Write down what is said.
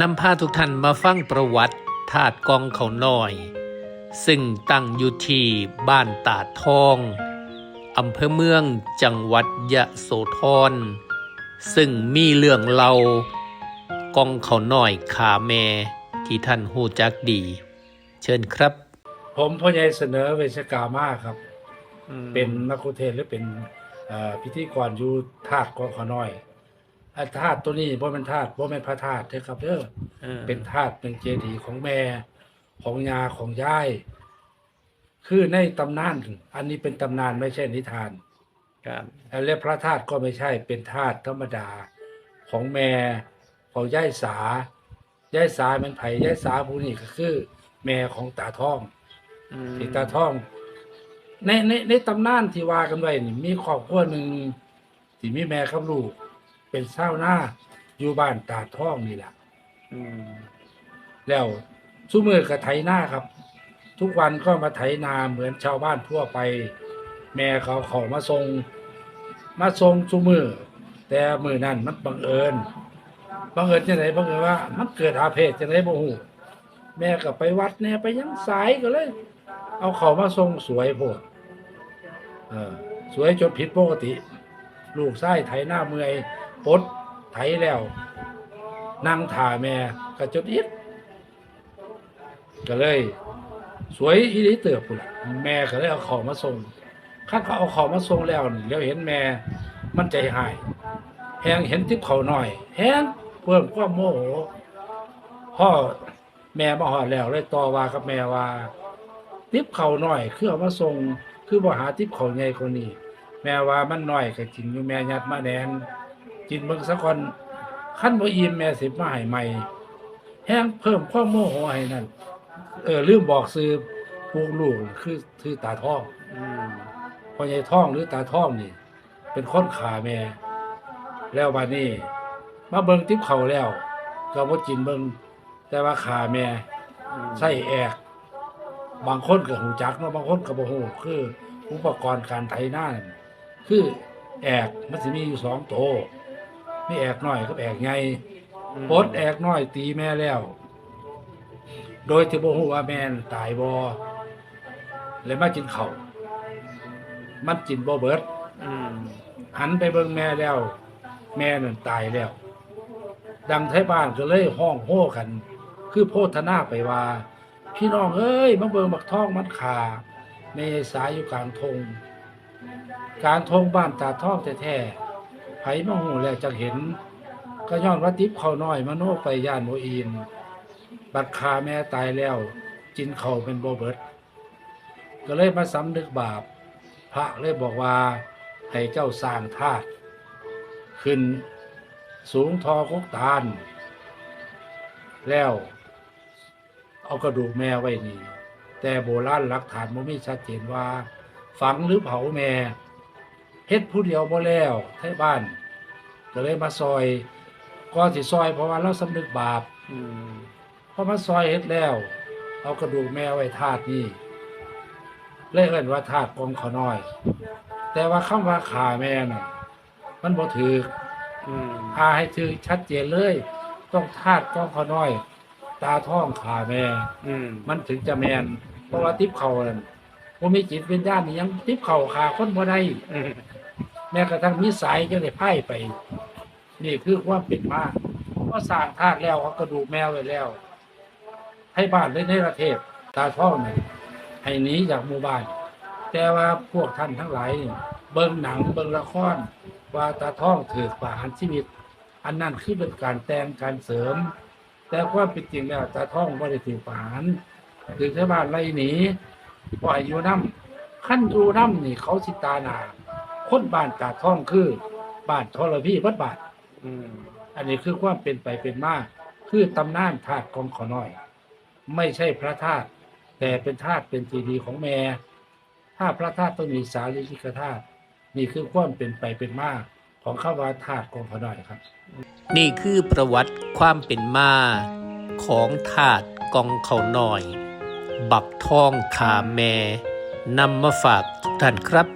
นำพาทุกท่านมาฟังประวัติธาตุกองเขาน้อย ซึ่งตั้งอยู่ที่บ้านตาดทองอำเภอเมืองจังหวัดยะโสธรซึ่งมีเรื่องเล่ากองเขาน้อยขาแม่ที่ท่านหูจักดี เชิญครับ ผมพ่อใหญ่เสนอเวชกามาครับ เป็นนักคุเทศน์หรือเป็นพิธีกรอยู่ธาตุกองเขอน้อย อ่าธาตุตัวนี้บ่เป็นธาตุบ่เป็นพระธาตุเด้อครับเด้อเป็นธาตุเป็นเจดีย์ของแม่ของยาของยาย คือในตำนาน อันนี้เป็นตำนานไม่ใช่นิทาน ครับ และพระธาตุก็ไม่ใช่เป็นธาตุธรรมดาของแม่ของยายสายายสาเป็นไผ่ยายสาผู้นี้ก็คือ แม่ของตาทองที่ตาทอง ในในในตำนานที่ว่ากันไว้นี่มีครอบครัวหนึ่งที่มีแม่กับลูก เป็นชาวนาอยู่บ้านตาทองนี่แหละแล้วสุมือกับไถนาครับ ทุกวันก็มาไถนาเหมือนชาวบ้านทั่วไป แม่เขาเขามาส่งมาส่งสุมือ แต่มือนั้นมันบังเอิญบังเอิญจังไหนบังเอิญว่า มันเกิดอาเพศจังไหนบ่ฮู้แม่ก็ไปวัดแน่ไปยังสายก็เลย เอาเขามาส่งสวยโพดเออสวยจนผิดปกติ ลูกไส้ไถหน้าเมื่อย ปดไถแล้วนั่งถ่าแม่ก็จนอิดก็เลย สวยอีหลิเติบพุ่นล่ะแม่ก็เลยเอาของมาส่งขั้นเขาเอาของมาส่งแล้วนี่แล้วเห็นแม่มันใจหายแหงเห็นทิพเขาหน่อยแหงเพิ่มความโมโหพ่อแม่มาหอดแล้วเลยต่อว่ากับแม่ว่าทิปเขาหน่อยคือเอามาส่งคือบ่หาทิปเขาใหญ่คนนี้แม่ว่ามันหน้อยก็กินอยู่แม่ยัดมาแดน กินเบิ่งสักคนขั้นบ่อิ่มแม่สิบมาให้ใหม่ แห้งเพิ่มความโมโหให้นั่นเออลืมบอกซื้อพวกลูกคือคือตาท่องพ่อใหญ่ท่องหรือตาท่องนี่ เป็นคนขาแม่ แล้วบัดนี้ มาเบิ่งทิปเขาแล้วก็บ่กินเบิ่งแต่ว่าขาแม่ใส่แอกบางคนก็หูจักเนาะบางคนก็บ่ฮู้คือ อุปกรณ์การไถนานั่นคือ แอกมันสิมีอยู่สองโต วมีแอกน้อยกับแอกใหญ่ปลดแอกน้อยตีแม่แล้ว โดยที่บ่ฮู้ว่าแม่นตายบ่เลยมากินข้าวมันกินบ่เบิดหันไปเบิ่งแม่แล้ว แม่นั่นตายแล้ว ดังไทบ้านก็เลยห้องโห่กัน คือโพธนาไปว่า พี่น้องเอ้ยมาเบิ่งบักทองมันขาในสายอยู่กลางทงกลางทงบ้านตาทองแท้ๆไผมาหูแล้วจังเห็น ก็ย้อนว่าติบเขาน้อยมโนไปย่านโมอีนบัดคาแม่ตายแล้ว จินเขาเป็นโบเบิร์ดก็เลยมาสำนึกบาป พระเลยบอกว่า ให้เจ้าสร้างธาตุขึ้นสูงทอกุกตาล แล้ว เอากระดูกแม่ไว้นี่ แต่โบราณหลักฐานมันไม่ชัดเจนว่า ฝังหรือเผาแม่ เฮ็ดผู้เดียวบ่แล้วไทบ้าน ก็เลยมาซอยก็สิซอยเพราะว่าเราสำนึกบาปพอมาซอยเฮ็ดแล้ว เอากระดูกแม่ไว้ธาตุนี่เลยเอิ้นว่าธาตุกองขอน้อย แต่ว่าคำว่าขาแม่น่ะ มันบ่ถือพาให้ถือชัดเจนเลย ต้องธาตุกองขอน้อย ตาท้องขาแม่มันถึงจะแมนเพราะว่าทิพเขานั่น บ่มีจิตวิญญาณนี่ยังทิพเขาขาคนบ่ได้แม้กระทั่งมีสายจะได้ไพ่ไป นี่คือความเป็นมาก็สร้างธาตุแล้วเอากระดูกแมวไว้แล้ว ให้บ้านเลยในประเทศตาท่องนี่ให้หนีจากหมู่บ้าน แต่ว่าพวกท่านทั้งหลายนี่เบิ่งหนังเบิ่งละครว่าตาท่องถือประหารชีวิต อันนั้นคือเป็นการแต่งการเสริม แต่ความเป็นจริงแล้วตาท่องไม่ได้ถือประหารถือแค่บ้านไล่หนี ปล่อยอยู่น้ำขั้นอยู่น้ำนี่เขาสิตานาคนบ้านตาท่องคือบ้านทรพีวัดบาทอันนี้คือความเป็นไปเป็นมาคือตำนานธาตุของขอน้อย ไม่ใช่พระธาตุแต่เป็นธาตุเป็นจีดีของแม่ถ้าพระธาตุต้องมีสารีริกธาตุนี่คือความเป็นไปเป็นมาของข้าวาธาตุของขอน้อยครับ นี่คือประวัติความเป็นมาของถาดกองเขาหน่อย บักทองขาแม่นำมาฝากทุกท่านครับ